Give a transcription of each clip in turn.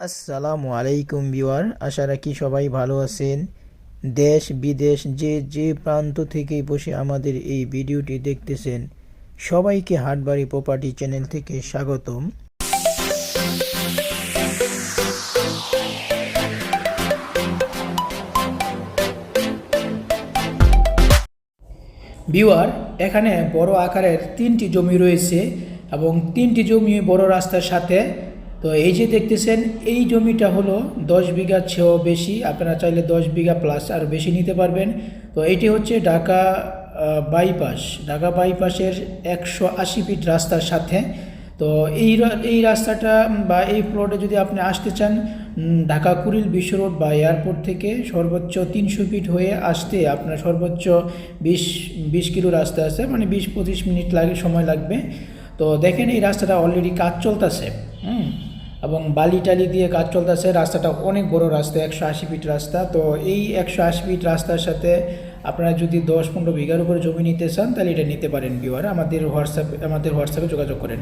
আসসালামু আলাইকুম বিওয়ার আশা রাখি সবাই ভালো আছেন। দেশ, বিদেশ, যে যে প্রান্ত থেকে বসে আমাদের এই ভিডিওটি দেখতেছেন, সবাইকে হাটবাড়ি প্রপার্টি চ্যানেল থেকে স্বাগতম। বিওয়ার এখানে বড় আকারের তিনটি জমি রয়েছে এবং তিনটি জমি বড় রাস্তার সাথে তো এই যে দেখতেছেন, এই জমিটা হলো দশ বিঘা চেয়েও বেশি, আপনারা চাইলে দশ বিঘা প্লাস আর বেশি নিতে পারবেন। তো এইটি হচ্ছে ঢাকা বাইপাস ঢাকা বাইপাসের একশো আশি ফিট রাস্তার সাথে। তো এই এই রাস্তাটা বা এই প্লটে যদি আপনি আসতে চান ঢাকা কুড়িল বিশ্ব রোড বা এয়ারপোর্ট থেকে সর্বোচ্চ তিনশো ফিট হয়ে আসতে আপনার সর্বোচ্চ বিশ বিশ কিলো রাস্তা আছে মানে বিশ পঁচিশ মিনিট লাগে, সময় লাগবে। তো দেখেন এই রাস্তাটা অলরেডি কাজ চলতেছে, হুম। এবং বালি টালি দিয়ে কাজ চলতেছে। রাস্তাটা অনেক বড় রাস্তা, একশো আশি ফিট রাস্তা। তো এই একশো আশি ফিট রাস্তার সাথে আপনারা যদি দশ পনেরো বিঘার উপরে জমি নিতে চান, তাহলে এটা নিতে পারেন বিওয়ার আমাদের হোয়াটসঅ্যাপ, আমাদের হোয়াটসঅ্যাপে যোগাযোগ করেন।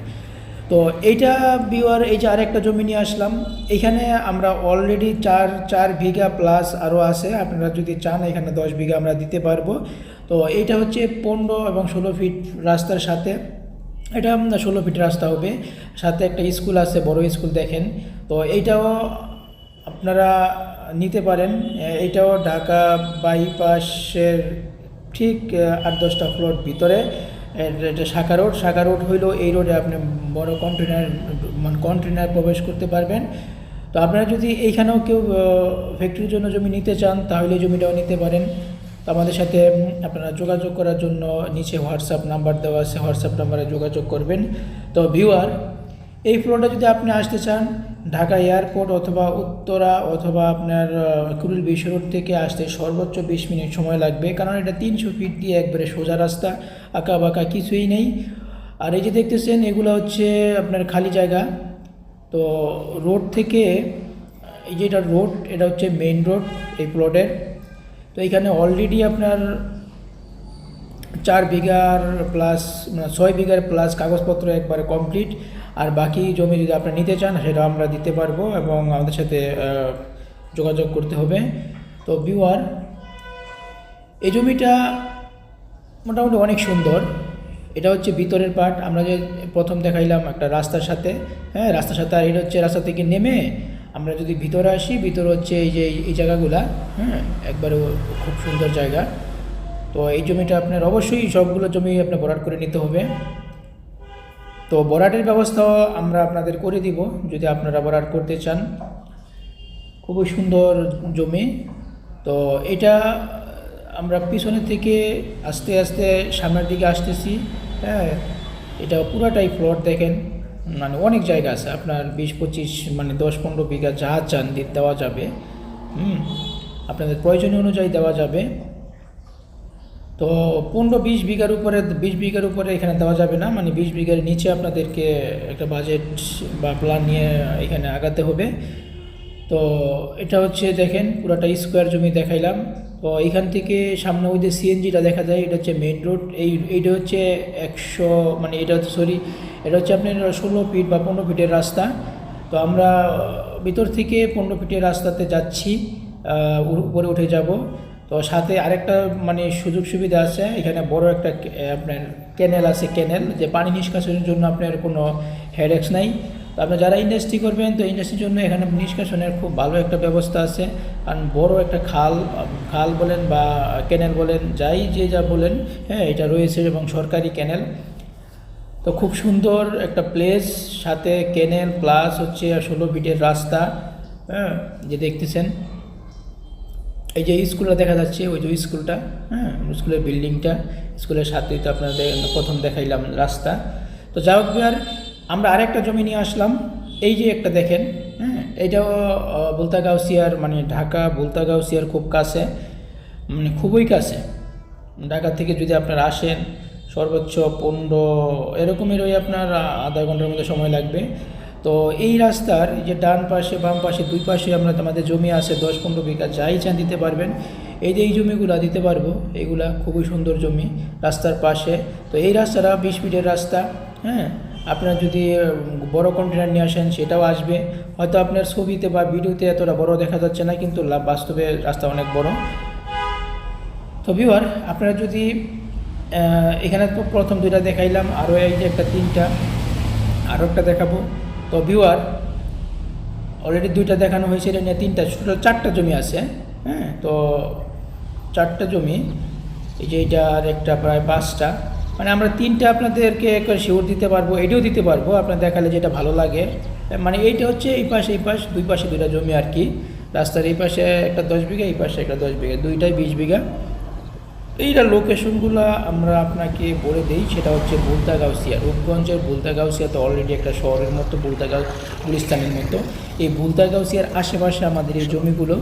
তো এইটা বিওয়ার এই যে আরেকটা জমি নিয়ে আসলাম। এখানে আমরা অলরেডি চার চার বিঘা প্লাস আরও আছে। আপনারা যদি চান, এখানে দশ বিঘা আমরা দিতে পারব। তো এইটা হচ্ছে পনেরো এবং ষোলো ফিট রাস্তার সাথে। এটা ষোলো ফিট রাস্তা হবে। সাথে একটা স্কুল আছে, বড় স্কুল দেখেন। তো এইটাও আপনারা নিতে পারেন। এইটাও ঢাকা বাইপাসের ঠিক আট দশটা ফ্লোর ভিতরে। এটা শাখা রোড। শাখা রোড হইলেও এই রোডে আপনি বড় কন্টেনার মানে কন্টেনার প্রবেশ করতে পারবেন। তো আপনারা যদি এইখানেও কেউ ফ্যাক্টরির জন্য জমি নিতে চান, তাহলে জমিটাও নিতে পারেন। আমাদের সাথে আপনারা যোগাযোগ করার জন্য নিচে হোয়াটসঅ্যাপ নাম্বার দেওয়া আছে হোয়াটসঅ্যাপ নাম্বারে যোগাযোগ করবেন। তো ভিউয়ার এই ফ্লোরটা যদি আপনি আসতে চান ঢাকা এয়ারপোর্ট অথবা উত্তরা অথবা আপনার আহ, কুড়িল বিশ্ব রোড থেকে আসতে সর্বোচ্চ বিশ মিনিট সময় লাগবে। কারণ এটা তিনশো ফিট দিয়ে একবারে সোজা রাস্তা আঁকা বাঁকা কিছুই নেই। আর এই যে দেখতেছেন এগুলো হচ্ছে আপনার খালি জায়গা। তো রোড থেকে এই যে এটা রোড এটা হচ্ছে মেইন রোড এই প্লটের তো এখানে অলরেডি আপনার চার বিঘার প্লাস মানে ছয় বিঘার প্লাস কাগজপত্র একবারে কমপ্লিট আর বাকি জমি যদি আপনি নিতে চান, সেটা আমরা দিতে পারব এবং আমাদের সাথে যোগাযোগ করতে হবে। তো বিওয়ার এই জমিটা মোটামুটি অনেক সুন্দর। এটা হচ্ছে ভিতরের পার্ট আমরা যে প্রথম দেখাইলাম একটা রাস্তার সাথে। হ্যাঁ রাস্তার সাথে আর এটা হচ্ছে রাস্তা থেকে নেমে আমরা যদি ভিতরে আসি, ভিতরে হচ্ছে এই যে এই জায়গাগুলা হ্যাঁ একবারে খুব সুন্দর জায়গা। তো এই জমিটা আপনার অবশ্যই সবগুলো জমি আপনার ভরাট করে নিতে হবে। তো বরাটের ব্যবস্থা আমরা আপনাদের করে দিব, যদি আপনারা বরাট করতে চান। খুবই সুন্দর জমি। তো এটা আমরা পিছনের থেকে আস্তে আস্তে সামনের দিকে আসতেছি হ্যাঁ এটা পুরাটাই প্লট দেখেন। মানে অনেক জায়গা আছে। আপনার বিশ, পঁচিশ মানে দশ, পনেরো বিঘা যা চান দেওয়া যাবে। হুম? আপনাদের প্রয়োজনীয় অনুযায়ী দেওয়া যাবে। তো পনেরো, বিশ বিঘার উপরে, বিশ বিঘার উপরে এখানে দেওয়া যাবে না। মানে বিশ বিঘার নিচে আপনাদেরকে একটা বাজেট বা প্ল্যান নিয়ে এখানে আগাতে হবে। তো এটা হচ্ছে দেখেন, পুরাটা স্কোয়ার জমি দেখাইলাম। তো এখান থেকে সামনে ওই যে সিএনজিটা দেখা যায়, এটা হচ্ছে মেন রোড এই, এইটা হচ্ছে একশো মানে এটা সরি এটা হচ্ছে আপনার ষোলো ফিট বা পনেরো ফিটের রাস্তা। তো আমরা ভিতর থেকে পনেরো ফিটের রাস্তাতে যাচ্ছি উপরে উঠে যাব। তো সাথে আরেকটা মানে সুযোগ সুবিধা আছে, এখানে বড় একটা আপনার ক্যানেল আছে ক্যানেল যে পানি নিষ্কাশনের জন্য আপনার কোনো হেডেক্স নাই। তো আপনি যারা ইন্ডাস্ট্রি করবেন, তো ইন্ডাস্ট্রির জন্য এখানে নিষ্কাশনের খুব ভালো একটা ব্যবস্থা আছে। কারণ বড় একটা খাল খাল বলেন বা ক্যানেল বলেন, যাই যে যা বলেন হ্যাঁ এটা রয়েছে এবং সরকারি ক্যানেল তো খুব সুন্দর একটা প্লেস সাথে ক্যানেল প্লাস হচ্ছে ষোলো ফিটের রাস্তা হ্যাঁ যে দেখতেছেন। এই যে স্কুলটা দেখা যাচ্ছে, ওই যে স্কুলটা হ্যাঁ স্কুলের বিল্ডিংটা স্কুলের সাথেই তো আপনাদের প্রথম দেখাইলাম রাস্তা। তো যাই হোক আমরা আরেকটা জমি নিয়ে আসলাম। এই যে একটা দেখেন হ্যাঁ এইটাও বুলতাগাউসিয়ার মানে ঢাকা বুলতাগাউসিয়ার খুব কাছে মানে খুবই কাছে। ঢাকা থেকে যদি আপনারা আসেন সর্বোচ্চ পনেরো, এরকমেরই আপনার আধা ঘণ্টার মধ্যে সময় লাগবে। তো এই রাস্তার যে ডান পাশে, বাম পাশে, দুই পাশে আমরা আমাদের জমি আছে, দশ পনেরো বিঘা, যাই চান দিতে পারবেন। এই যে এই জমিগুলো দিতে পারব এইগুলা খুবই সুন্দর জমি রাস্তার পাশে। তো এই রাস্তাটা বিশ ফিটের রাস্তা হ্যাঁ? আপনার যদি বড় কন্টেনার নিয়ে আসেন, সেটাও আসবে। হয়তো আপনার ছবিতে বা ভিডিওতে এতটা বড় দেখা যাচ্ছে না, কিন্তু বাস্তবে রাস্তা অনেক বড়। তো ভিউয়ার আপনারা যদি এখানে তো প্রথম দুইটা দেখাইলাম, আরও এই যে একটা তিনটা, আরও একটা দেখাবো। তো ভিউয়ার অলরেডি দুইটা দেখানো হয়েছে, এটা নিয়ে তিনটা টোটাল চারটা জমি আছে হ্যাঁ? তো চারটা জমি, এই যে এইটা আর একটা প্রায় পাঁচটা। মানে আমরা তিনটা আপনাদেরকে শিওর দিতে পারব, এটাও দিতে পারব, আপনার দেখালে যেটা ভালো লাগে। মানে এইটা হচ্ছে এই পাশে, এই পাশ, দুই পাশে দুইটা জমি আর কি। রাস্তার এই পাশে একটা দশ বিঘা, এই পাশে একটা দশ বিঘা, দুইটাই বিশ বিঘা। এইটা লোকেশনগুলো আমরা আপনাকে বলে দিই, সেটা হচ্ছে বুলতা গাউসিয়া রূপগঞ্জের বুলতা গাউসিয়া তো অলরেডি একটা শহরের মতো বুলতা গাউ গুলিস্তানের মতো। এই বুলতাগাউসিয়ার আশেপাশে আমাদের এই জমিগুলো,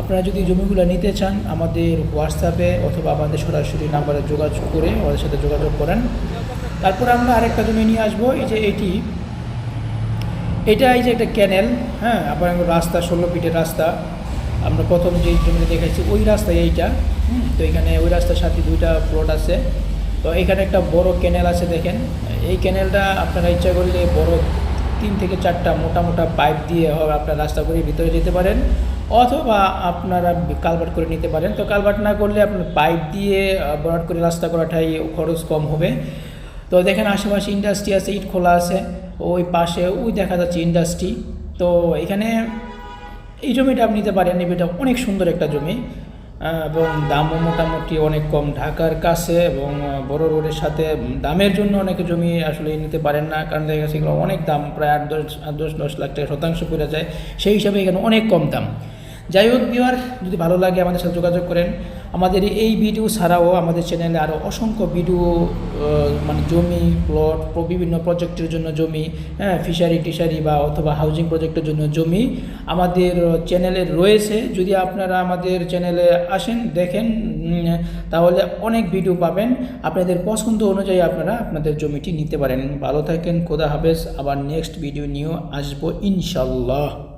আপনারা যদি জমিগুলো নিতে চান, আমাদের হোয়াটসঅ্যাপে অথবা আমাদের সরাসরি নাম্বারে যোগাযোগ করে আমাদের সাথে যোগাযোগ করেন। তারপর আমরা আরেকটা জমি নিয়ে আসব, এই যে এটি। এটা এই যে একটা ক্যানেল হ্যাঁ আমরা রাস্তা, ষোলো ফিটের রাস্তা। আমরা প্রথম যে জমিটা দেখাচ্ছি ওই রাস্তায় এইটা। তো এখানে ওই রাস্তার সাথে দুইটা প্লট আছে। তো এখানে একটা বড় ক্যানেল আছে দেখেন। এই ক্যানেলটা আপনারা ইচ্ছা করলে বড় তিন থেকে চারটা মোটা মোটা পাইপ দিয়ে আপনার রাস্তা করে ভিতরে যেতে পারেন। অথবা আপনারা কালভার্ট করে নিতে পারেন। তো কালভার্ট না করলে আপনার পাইপ দিয়ে বরাট করে রাস্তা করাটাই খরচ কম হবে। তো দেখেন আশেপাশে ইন্ডাস্ট্রি আছে, ইট খোলা আছে। ওই পাশে, ওই দেখা যাচ্ছে ইন্ডাস্ট্রি তো এখানে এই জমিটা আপনি নিতে পারেন এটা অনেক সুন্দর একটা জমি। এবং দামও মোটামুটি অনেক কম ঢাকার কাছে এবং বড় রোডের সাথে দামের জন্য অনেকে জমি আসলে নিতে পারেন না। কারণ দেখা গেছে অনেক দাম, প্রায় আট, দশ আট, দশ দশ লাখ টাকা শতাংশ করে যায়। সেই হিসাবে এখানে অনেক কম দাম। যাই হোক বিহার যদি ভালো লাগে আমাদের সাথে যোগাযোগ করেন। আমাদের এই ভিডিও ছাড়াও আমাদের চ্যানেলে আরও অসংখ্য ভিডিও মানে জমি প্লট বিভিন্ন প্রজেক্টের জন্য জমি হ্যাঁ ফিশারি টিশারি বা অথবা হাউজিং প্রজেক্টের জন্য জমি আমাদের চ্যানেলে রয়েছে। যদি আপনারা আমাদের চ্যানেলে আসেন, দেখেন তাহলে অনেক ভিডিও পাবেন। আপনাদের পছন্দ অনুযায়ী আপনারা আপনাদের জমিটি নিতে পারেন। ভালো থাকেন, খোদা হাফেজ। আবার নেক্সট ভিডিও নিয়েও আসব ইনশাল্লাহ